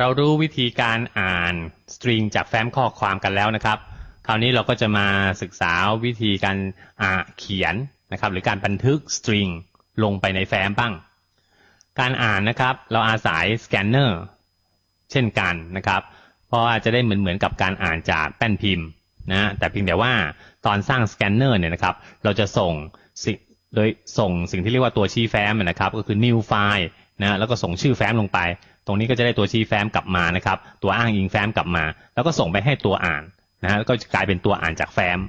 เรารู้วิธีการอ่านสตริงจากแฟ้มข้อความกันแล้วนะครับ คราวนี้เราก็จะมาศึกษาวิธีการอ่าเขียนนะครับ หรือการบันทึกสตริงลงไปในแฟ้มบ้าง การอ่านนะครับ เราอาศัยสแกนเนอร์เช่นกันนะครับ เพราะว่าจะได้เหมือนเหมือนกับการอ่านจากแป้นพิมพ์นะแต่เพียงแต่ว่าตอนสร้างสแกนเนอร์เนี่ยนะครับ เราจะส่งสิ่งโดยส่งสิ่งที่เรียกว่าตัวชี้แฟ้มนะครับ ก็คือ new file นะแล้วก็ส่งชื่อแฟ้มลงไป ตรงนี้ก็จะได้ตัวชี้แฟ้มกลับมานะครับ ตัวอ้างอิงแฟ้มกลับมา แล้วก็ส่งไปให้ตัวอ่านนะฮะแล้วก็กลายเป็นตัวอ่านจากแฟ้ม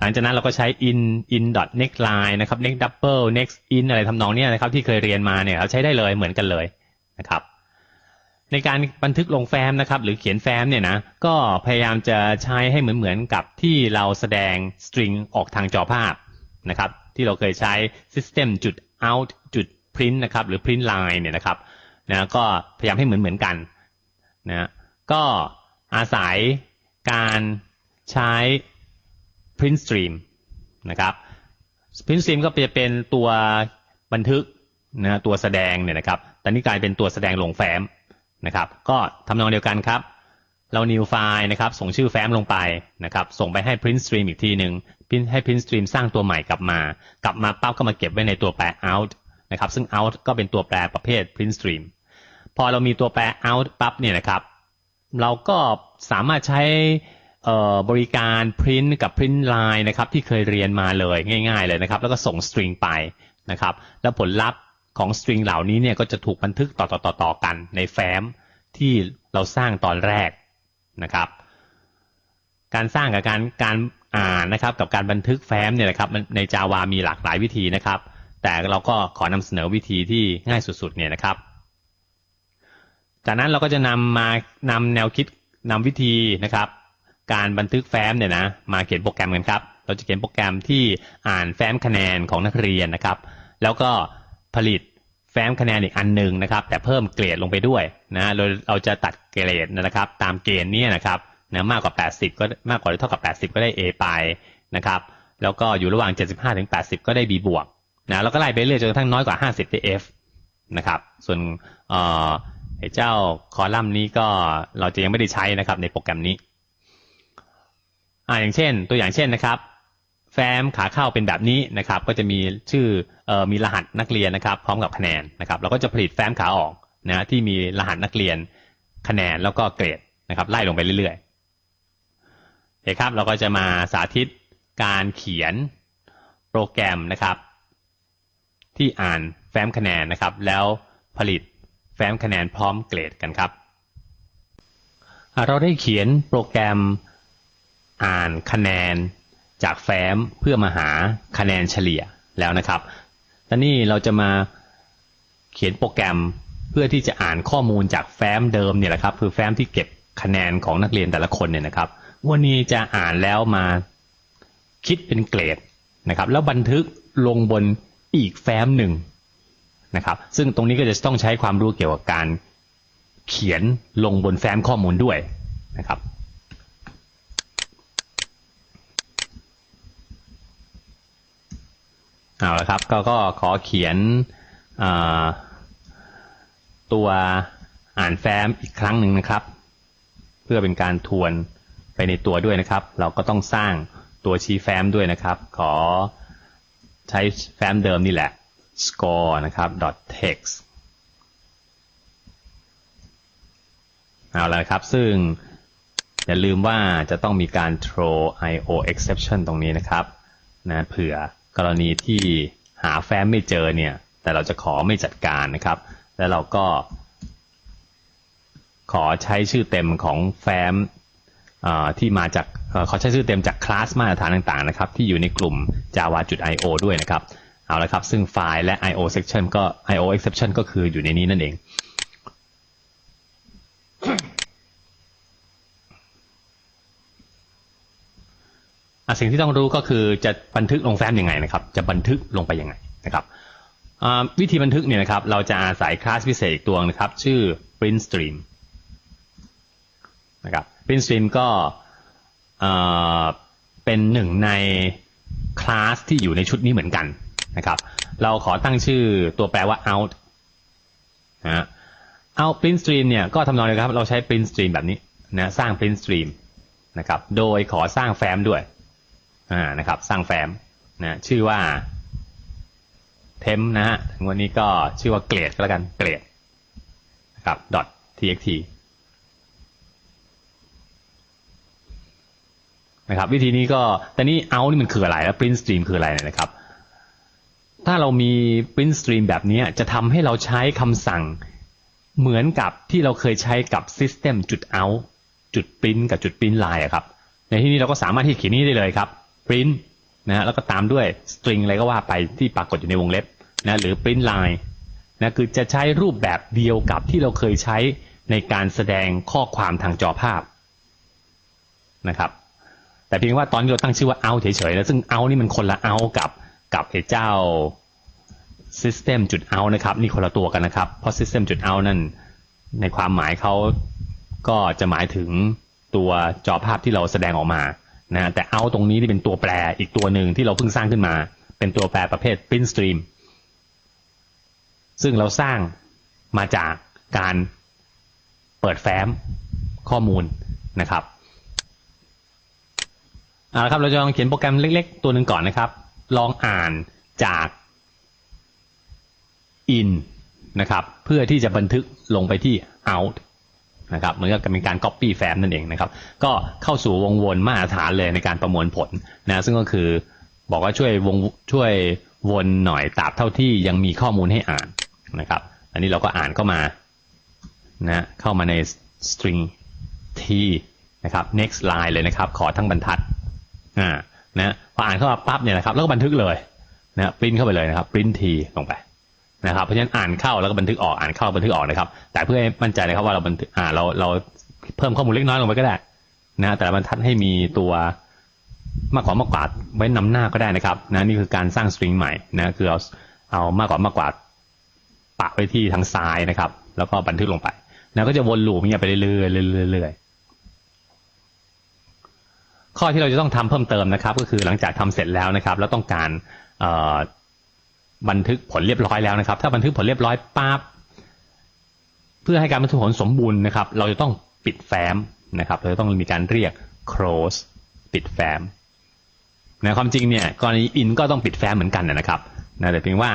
หลังจากนั้นเราก็ใช้ in in dot next line นะครับ next double next in อะไรทำนองนี้นะครับที่เคยเรียนมาเนี่ยเราใช้ได้เลยเหมือนกันเลยนะครับในการบันทึกลงแฟ้มนะครับหรือเขียนแฟ้มเนี่ยนะก็พยายามจะใช้ให้เหมือนเหมือนกับที่เราแสดงสตริงออกทางจอภาพนะครับที่เราเคยใช้ system จุด out จุด print นะครับ หรือ print line เนี่ยนะครับนะก็พยายามให้เหมือนเหมือนกันนะก็อาศัยการใช้ print stream นะครับ print stream ก็จะเป็นตัวบันทึกนะตัวแสดงเนี่ยนะครับต่นี่กลายเป็นตัวแสดงลงแฟ้มนะครับ ก็ทำนองเดียวกันครับ เรา new file นะครับ ส่งชื่อแฟ้มลงไปนะครับ ส่งไปให้ print stream อีกทีหนึ่งให้ print stream สร้างตัวใหม่กลับมา กลับมาปั๊บก็มาเก็บไว้ในตัวแปร out นะครับซึ่ง out ก็เป็นตัวแปรประเภท print stream พอเรามีตัวแปร out ปั๊บเนี่ยนะครับเราก็สามารถใช้บริการ print กับ print line นะครับที่เคยเรียนมาเลยง่าย ๆเลยนะครับแล้วก็ส่ง string ไปนะครับแล้วผลลัพธ์ของ string เหล่านี้เนี่ยก็จะถูกบันทึกต่อๆๆกันในแฟ้มที่เราสร้างตอนแรกนะครับการสร้างกับการการอ่านนะครับกับการบันทึกแฟ้มเนี่ยนะครับใน Java มีหลากหลายวิธีนะครับ แต่เราก็ขอนำเสนอวิธีที่ง่ายสุดๆเนี่ยนะครับ จากนั้นเราก็จะนำมานำแนวคิดนำวิธีนะครับ การบันทึกแฟ้มเนี่ยนะมาเขียนโปรแกรมกันครับ เราจะเขียนโปรแกรมที่อ่านแฟ้มคะแนนของนักเรียนนะครับ แล้วก็ผลิตแฟ้มคะแนนอีกอันหนึ่งนะครับ แต่เพิ่มเกรดลงไปด้วยนะเราเราจะตัดเกรดนะครับ ตามเกณฑ์นี้นะครับนะมากกว่า 80 ก็มากกว่าหรือเท่ากับ 80 ก็ได้ A ไปนะครับ แล้วก็อยู่ระหว่าง 75ถึง80 ก็ได้ B บวก นะแล้วก็ไล่ไปเรื่อยจนกระทั่งน้อยกว่า 50ได้ F นะครับ ส่วนเออไอ้เจ้าคอลัมน์นี้ก็เราจะยังไม่ได้ใช้นะครับในโปรแกรมนี้อ่าอย่างเช่น ตัวอย่างเช่นนะครับ แฟ้มขาเข้าเป็นแบบนี้นะครับ ก็จะมีชื่อเอ่อมีรหัสนักเรียนนะครับ พร้อมกับคะแนนนะครับ เราก็จะผลิตแฟ้มขาออกนะที่มีรหัสนักเรียนคะแนนแล้วก็เกรดนะครับ ไล่ลงไปเรื่อยๆโอเคครับ เราก็จะมาสาธิตการเขียนโปรแกรมนะครับ ที่อ่านแฟ้มคะแนนนะครับ แล้วผลิตแฟ้มคะแนนพร้อมเกรดกันครับ เราได้เขียนโปรแกรมอ่านคะแนนจากแฟ้มเพื่อมาหาคะแนนเฉลี่ยแล้วนะครับตอนนี้เราจะมาเขียนโปรแกรมเพื่อที่จะอ่านข้อมูลจากแฟ้มเดิมเนี่ยแหละครับ คือแฟ้มที่เก็บคะแนนของนักเรียนแต่ละคนเนี่ยนะครับ วันนี้จะอ่านแล้วมาคิดเป็นเกรดนะครับ แล้วบันทึกลงบน อีกแฟ้มหนึ่งนะครับ ซึ่งตรงนี้ก็จะต้องใช้ความรู้เกี่ยวกับการเขียนลงบนแฟ้มข้อมูลด้วยนะครับเอาละครับก็ก็ขอเขียนตัวอ่านแฟ้มอีกครั้งหนึ่งนะครับ เพื่อเป็นการทวนไปในตัวด้วยนะครับ เราก็ต้องสร้างตัวชี้แฟ้มด้วยนะครับ ขอ ใช้แฟ้มเดิมนี่แหละ score นะครับ dot text เอาละครับ ซึ่งอย่าลืมว่าจะต้องมีการ throw io exception ตรงนี้นะครับนะเผื่อกรณีที่หาแฟ้มไม่เจอเนี่ย แต่เราจะขอไม่จัดการนะครับ แล้วเราก็ ขอใช้ชื่อเต็มของแฟ้ม ที่มาจากเขอใช้ชื่อเต็มจากคลาสมาตรฐานต่างๆนะครับที่อยู่ในกลุ่ม java.io ด้วยนะครับเอาละครับซึ่งไฟล์และ io section ก็ io exception ก็คืออยู่ในนี้นั่นเองสิ่งที่ต้องรู้ก็คือจะบันทึกลงแฟ้มยังไงนะครับ จะบันทึกลงไปยังไงนะครับวิธีบันทึกเนี่ยนะครับ เราจะอาศัยคลาสพิเศษตัวนะครับ ชื่อ print stream นะครับ print stream ก็เป็นหนึ่งในคลาสที่อยู่ในชุดนี้เหมือนกันนะครับ เราขอตั้งชื่อตัวแปรว่า out นะเอา print stream เนี่ยก็ทำนองเดียวกันครับ เราใช้ print stream แบบนี้นะสร้าง print stream นะครับ โดยขอสร้างแฟ้มด้วยอ่านะครับ สร้างแฟ้มนะชื่อว่า temp นะฮะถึงวันนี้ก็ชื่อว่าเกรดก็แล้วกันเกรดนะครับ .txt นะครับ วิธีนี้ก็แต่นี่ out นี่มันคืออะไรแล้ว print stream คืออะไรเนี่ยนะครับ ถ้าเรามี print stream แบบนี้จะทำให้เราใช้คำสั่งเหมือนกับที่เราเคยใช้กับ system จุด out จุด print กับจุด print line อะครับ ในที่นี้เราก็สามารถที่เขียนนี้ได้เลยครับ print นะฮะแล้วก็ตามด้วย string อะไรก็ว่าไปที่ปรากฏอยู่ในวงเล็บนะหรือ print line นะคือจะใช้รูปแบบเดียวกับที่เราเคยใช้ในการแสดงข้อความทางจอภาพนะครับ แต่เพียงว่าตอนนี้เราตั้งชื่อว่า out เฉยๆนะซึ่ง out นี่มันคนละ out กับกับไอ้เจ้า system จุด out นะครับนี่คนละตัวกันนะครับ เพราะ system จุด out นั่นในความหมายเขาก็จะหมายถึงตัวจอภาพที่เราแสดงออกมานะแต่ out ตรงนี้ที่เป็นตัวแปรอีกตัวหนึ่งที่เราเพิ่งสร้างขึ้นมา เป็นตัวแปรประเภท print stream ซึ่งเราสร้างมาจากการเปิดแฟ้มข้อมูลนะครับ เอาละครับ เราจะลองเขียนโปรแกรมเล็ก ๆ ตัวหนึ่งก่อนนะครับ ลองอ่านจาก in นะครับ เพื่อที่จะบันทึกลงไปที่ out นะครับเหมือนกับเป็นการ copy แฟ้มนั่นเองนะครับ ก็เข้าสู่วงวนมาตรฐานเลยในการประมวลผลนะซึ่งก็คือบอกว่าช่วยวงช่วยวนหน่อยตราบเท่าที่ยังมีข้อมูลให้อ่านนะครับ อันนี้เราก็อ่านเข้ามานะเข้ามาใน string t นะครับ next line เลยนะครับ ขอทั้งบรรทัด อ่านะพออ่านเข้ามาปั๊บเนี่ยนะครับแล้วก็บันทึกเลยนะปริ้นเข้าไปเลยนะครับ print t ลงไปนะครับเพราะฉะนั้นอ่านเข้าแล้วก็บันทึกออกอ่านเข้าบันทึกออกนะครับ แต่เพื่อให้มั่นใจนะครับว่าเราบันทึกอ่าเราเราเพิ่มข้อมูลเล็กน้อยลงไปก็ได้นะแต่ละบรรทัดให้มีตัวมากกว่ามากกว่าไว้นำหน้าก็ได้นะครับนะนี่คือการสร้างสตริงใหม่นะคือเอาเอามากกว่ามากกว่าปะไว้ที่ทางซ้ายนะครับ แล้วก็บันทึกลงไปนะก็จะวนลูปเนี่ยไปเรื่อยๆเรื่อยเรื่อย ข้อที่เราจะต้องทำเพิ่มเติมนะครับ ก็คือหลังจากทำเสร็จแล้วนะครับ แล้วต้องการบันทึกผลเรียบร้อยแล้วนะครับ ถ้าบันทึกผลเรียบร้อยปั๊บเพื่อให้การบันทึกผลสมบูรณ์นะครับ เราจะต้องปิดแฟ้มนะครับ เราจะต้องมีการเรียก close ปิดแฟ้มนะความจริงเนี่ยกรณี in ก็ต้องปิดแฟ้มเหมือนกันนะครับนะแต่เพียงว่า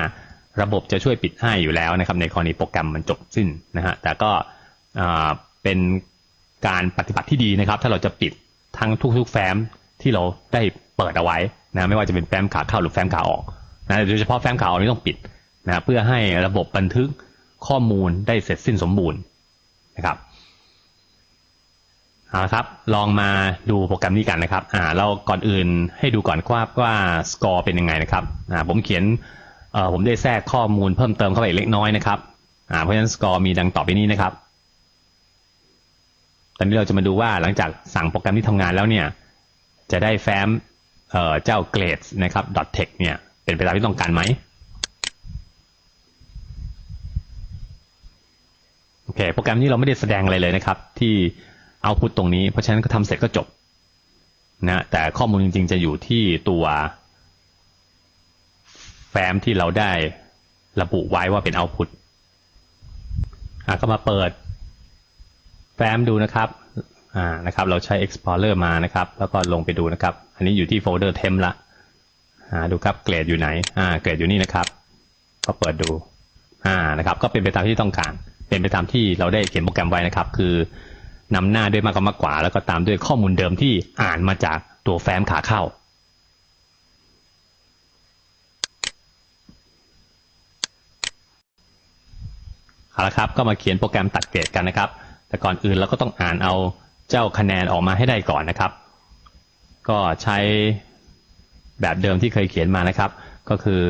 ระบบจะช่วยปิดให้อยู่แล้วนะครับ ในกรณีโปรแกรมมันจบสิ้นนะฮะแต่ก็เป็นการปฏิบัติที่ดีนะครับ ถ้าเราจะปิด ทั้งทุกๆ แฟ้มที่เราได้เปิดเอาไว้นะไม่ว่าจะเป็นแฟ้มขาเข้าหรือแฟ้มขาออกนะโดยเฉพาะแฟ้มขาออกนี้ต้องปิดนะเพื่อให้ระบบบันทึกข้อมูลได้เสร็จสิ้นสมบูรณ์นะครับเอาละครับลองมาดูโปรแกรมนี้กันนะครับอ่าเราก่อนอื่นให้ดูก่อนว่าว่าสกอร์เป็นยังไงนะครับอ่าผมเขียนเอ่อผมได้แทรกข้อมูลเพิ่มเติมเข้าไปเล็กน้อยนะครับอ่าเพราะฉะนั้นสกอร์มีดังต่อไปนี้นะครับ ตอนนี้เราจะมาดูว่าหลังจากสั่งโปรแกรมที่ทำงานแล้วเนี่ย จะได้แฟ้มเเจ้า grades นะครับ .text เนี่ยเป็นไปตามที่ต้องการไหมโอเค โปรแกรมนี้เราไม่ได้แสดงอะไรเลยนะครับ ที่เอาพุตตรงนี้ เพราะฉะนั้นก็ทำเสร็จก็จบนะแต่ข้อมูลจริงๆ จะอยู่ที่ตัวแฟ้มที่เราได้ระบุไว้ว่าเป็นเอาพุตก็มาเปิด แฟ้มดูนะครับอ่านะครับ เราใช้ Explorer มานะครับ แล้วก็ลงไปดูนะครับ อันนี้อยู่ที่โฟลเดอร์ temp ละอ่าดูครับเกรดอยู่ไหนอ่าเกรดอยู่นี่นะครับ ก็เปิดดูอ่านะครับ ก็เป็นไปตามที่ต้องการ เป็นไปตามที่เราได้เขียนโปรแกรมไว้นะครับ คือนำหน้าด้วยมากกว่ามากกว่า แล้วก็ตามด้วยข้อมูลเดิมที่อ่านมาจากตัวแฟ้มขาเข้าเอาละครับ ก็มาเขียนโปรแกรมตัดเกรดกันนะครับ แต่ก่อนอื่นเราก็ต้องอ่านเอาเจ้าคะแนนออกมาให้ได้ก่อนนะครับ ก็ใช้แบบเดิมที่เคยเขียนมานะครับ ก็คือ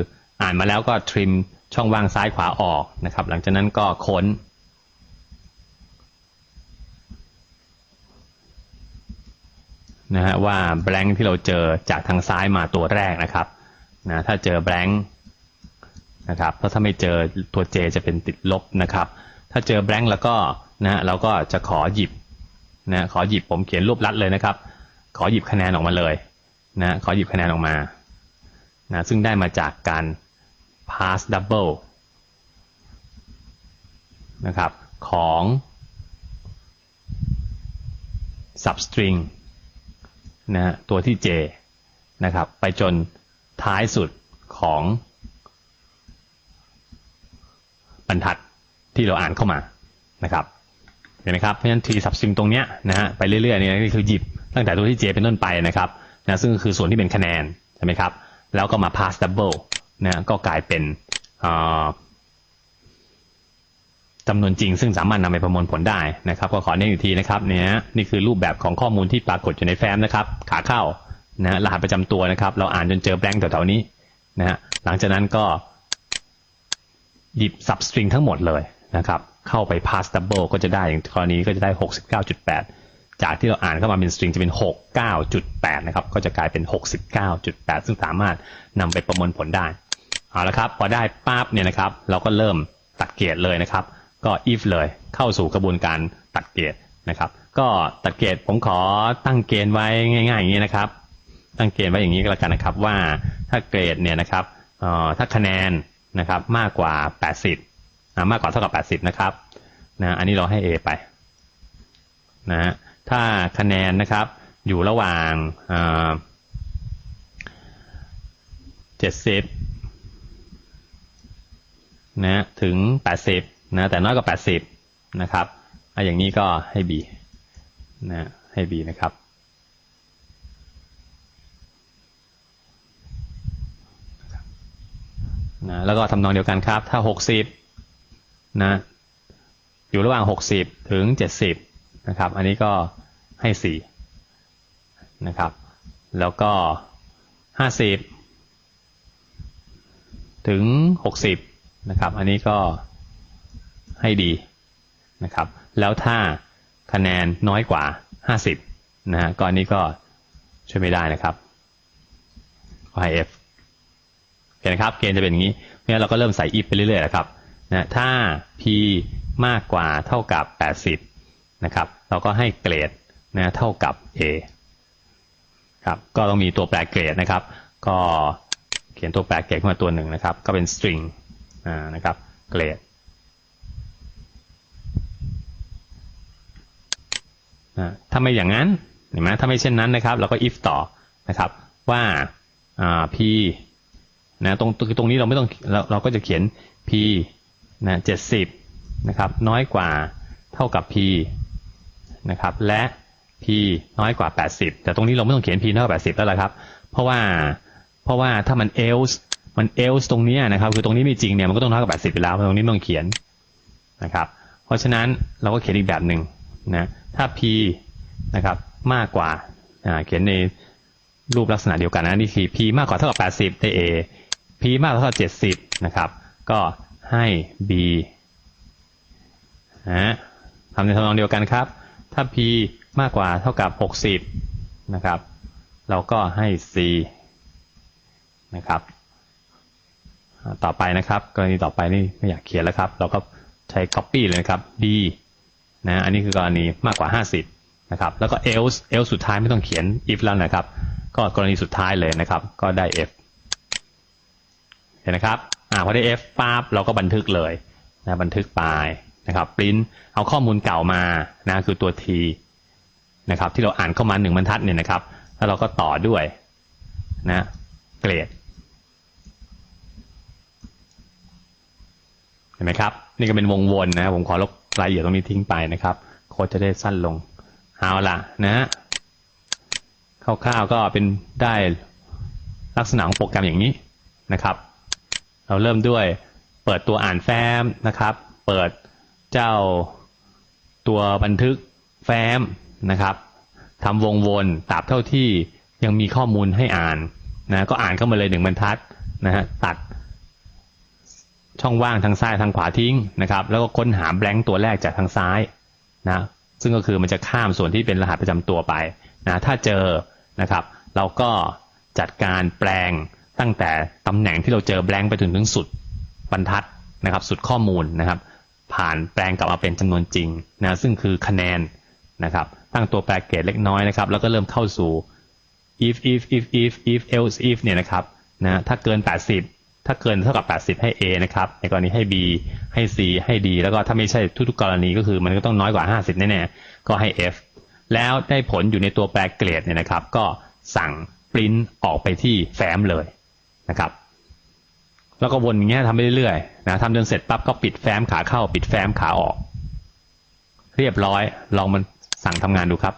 อ่านมาแล้วก็ทริมช่องว่างซ้ายขวาออกนะครับ หลังจากนั้นก็ค้น นะฮะว่า blank ที่เราเจอจากทางซ้ายมาตัวแรกนะครับนะถ้าเจอ blank นะครับเพราะถ้าไม่เจอตัว J จะเป็นติดลบนะครับ ถ้าเจอ blank แล้วก็ นะเราก็จะขอหยิบนะขอหยิบผมเขียนรูปลัดเลยนะครับ ขอหยิบคะแนนออกมาเลยนะขอหยิบคะแนนออกมานะซึ่งได้มาจากการ pass double นะครับของ substring นะฮะตัวที่ j นะครับไปจนท้ายสุดของบรรทัดที่เราอ่านเข้ามานะครับ เห็นไหมครับเพราะฉะนั้น t substring ตรงเนี้ยนะฮะไปเรื่อยๆเนี่ยคือหยิบตั้งแต่ตัวที่ j เป็นต้นไปนะครับนะซึ่งคือส่วนที่เป็นคะแนนใช่ไหมครับแล้วก็มา pass double นะก็กลายเป็นจำนวนจริง ซึ่งสามารถนำไปประมวลผลได้นะครับ ก็ขอเน้นอีกทีนะครับเนี่ยนี่คือรูปแบบของข้อมูลที่ปรากฏอยู่ในแฟ้มนะครับ ขาเข้านะรหัสประจำตัวนะครับ เราอ่านจนเจอแบงค์แถวๆนี้นะฮะหลังจากนั้นก็หยิบ substring ทั้งหมดเลยนะครับ เข้าไป pass double ก็จะได้อย่างกรณีก็จะได้ 69.8 จากที่เราอ่านเข้ามาเป็น string จะเป็น 69.8 นะครับ ก็จะกลายเป็น 69.8 ซึ่งสามารถนำไปประมวลผลได้ เอาละครับ พอได้ปั๊บเนี่ยนะครับ เราก็เริ่มตัดเกรดเลยนะครับ ก็ if เลยเข้าสู่กระบวนการตัดเกรดนะครับ ก็ตัดเกรดผมขอตั้งเกณฑ์ไว้ง่ายๆอย่างนี้นะครับ ตั้งเกณฑ์ไว้อย่างนี้ก็แล้วกันนะครับว่าถ้าเกรดเนี่ยนะครับถ้าคะแนนนะครับมากกว่า 80 นะมากกว่าเท่ากับ 80 นะครับนะอันนี้เราให้ A ไปนะถ้าคะแนนนะครับอยู่ระหว่างเจ็ดสิบนะถึงแปดสิบนะแต่น้อยกว่าแปดสิบนะครับออย่างนี้ก็ให้ B นะให้ B นะครับนะแล้วก็ทำนองเดียวกันครับ ถ้าหกสิบ นะอยู่ระหว่างหกสิบถึงเจ็ดสิบนะครับ อันนี้ก็ให้สีนะครับ แล้วก็ห้าสิบถึงหกสิบนะครับ อันนี้ก็ให้ดีนะครับ แล้วถ้าคะแนนน้อยกว่าห้าสิบนะฮะก็อันนี้ก็ช่วยไม่ได้นะครับก็ให้ F เห็นไหมครับ เกณฑ์จะเป็นอย่างนี้ เพราะฉะนั้นเราก็เริ่มใส่ if ไปเรื่อยๆนะครับ นะถ้า p มากกว่าเท่ากับ 80 นะครับ เราก็ให้เกรดนะเท่ากับ a ครับ ก็ต้องมีตัวแปรเกรดนะครับ ก็เขียนตัวแปรเกรดขึ้นมาตัวหนึ่งนะครับ ก็เป็น string นะครับ เกรดนะถ้าไม่อย่างนั้นเห็นไหมถ้าไม่เช่นนั้นนะครับเราก็ if ต่อนะครับว่าอ่า p นะตรงตรงนี้เราไม่ต้องเราเราก็จะเขียน p นะเจ็ดสิบนะครับน้อยกว่าเท่ากับ p นะครับและ p น้อยกว่า 80 แต่ตรงนี้เราไม่ต้องเขียน p น้อยกว่า 80 แล้วละครับ เพราะว่าเพราะว่าถ้ามัน else มัน else ตรงนี้นะครับคือตรงนี้ไม่จริงเนี่ยมันก็ต้องน้อยกว่า 80ไปแล้วตรงนี้ไม่ต้องเขียนนะครับเพราะฉะนั้นเราก็เขียนอีกแบบหนึ่งนะถ้า p นะครับมากกว่าเขียนในรูปลักษณะเดียวกันนะนี่คือ p มากกว่าเท่ากับ 80ได้ a p มากกว่าเท่ากับ70นะครับก็ ให้ b นะทำในทำนองเดียวกันครับ ถ้า p มากกว่าเท่ากับ 60 นะครับ เราก็ให้ c นะครับ ต่อไปนะครับ กรณีต่อไปนี่ไม่อยากเขียนแล้วครับ เราก็ใช้ copy เลยนะครับ d นะ อันนี้คือกรณีมากกว่า 50 นะครับ แล้วก็ else else สุดท้ายไม่ต้องเขียน if แล้วนะครับ ก็กรณีสุดท้ายเลยนะครับ ก็ได้ f เห็นนะครับ อ่าพอได้ f ปั๊บเราก็บันทึกเลยนะบันทึกไปนะครับปริ้นเอาข้อมูลเก่ามานะคือตัว t นะครับที่เราอ่านเข้ามาหนึ่งบรรทัดเนี่ยนะครับ แล้วเราก็ต่อด้วยนะเกรดเห็นไหมครับ นี่ก็เป็นวงวนนะผมขอลบรายละเอียดตรงนี้ทิ้งไปนะครับ โค้ดจะได้สั้นลงเอาล่ะนะคร่าวๆก็เป็นได้ลักษณะของโปรแกรมอย่างนี้นะครับ เราเริ่มด้วยเปิดตัวอ่านแฟ้มนะครับ เปิดเจ้าตัวบันทึกแฟ้มนะครับทำวงวนตราบเท่าที่ยังมีข้อมูลให้อ่านนะก็อ่านเข้ามาเลยหนึ่งบรรทัดนะฮะตัดช่องว่างทางซ้ายทางขวาทิ้งนะครับ แล้วก็ค้นหาแบงค์ตัวแรกจากทางซ้ายนะซึ่งก็คือมันจะข้ามส่วนที่เป็นรหัสประจำตัวไปนะถ้าเจอนะครับ เราก็จัดการแปลง ตั้งแต่ตำแหน่งที่เราเจอแบงค์ไปถึงถึงสุดบรรทัดนะครับ สุดข้อมูลนะครับ ผ่านแปลงกลับมาเป็นจำนวนจริงนะซึ่งคือคะแนนนะครับตั้งตัวแปรเกรดเล็กน้อยนะครับ แล้วก็เริ่มเข้าสู่ if if if if if else if เนี่ยนะครับนะถ้าเกิน 80 ถ้าเกินเท่ากับ 80 ให้ A นะครับ ในกรณีให้ B ให้ C ให้ D แล้วก็ถ้าไม่ใช่ทุกๆกรณีก็คือมันก็ต้องน้อยกว่า 50 แน่ๆ ก็ให้ F แล้วได้ผลอยู่ในตัวแปรเกรดเนี่ยนะครับ ก็สั่งปริ้นออกไปที่แฟ้มเลย นะครับ แล้วก็วนอย่างเงี้ยทำไปเรื่อยๆนะทำจนเสร็จปั๊บก็ปิดแฟ้มขาเข้า ปิดแฟ้มขาออก เรียบร้อย ลองมันสั่งทำงานดูครับ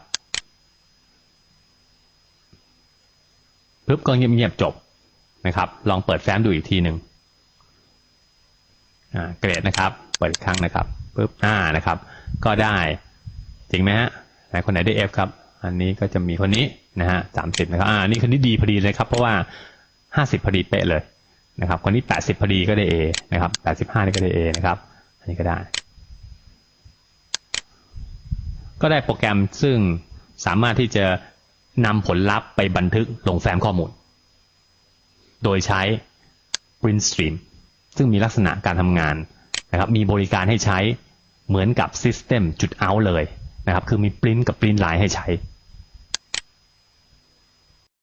ปึ๊บก็เงียบๆจบนะครับ ลองเปิดแฟ้มดูอีกทีหนึ่งอ่าเกรดนะครับ เปิดอีกครั้งนะครับปึ๊บอ่านะครับ ก็ได้จริงไหมฮะไหนคนไหนได้ F ครับ อันนี้ก็จะมีคนนี้นะฮะสามสิบนะครับ อ่า นี่คนนี้ดีพอดีเลยครับ เพราะว่า ห้าสิบพอดีเป๊ะเลยนะครับคนนี้แปดสิบพอดีก็ได้ A นะครับแปดสิบห้านี่ก็ได้ A นะครับอันนี้ก็ได้ ก็ได้โปรแกรมซึ่งสามารถที่จะนำผลลัพธ์ไปบันทึกลงแฟ้มข้อมูล โดยใช้ Print Stream ซึ่งมีลักษณะการทำงานนะครับมีบริการให้ใช้เหมือนกับ System จุด out เลยนะครับคือมี Print กับ Print Line ให้ใช้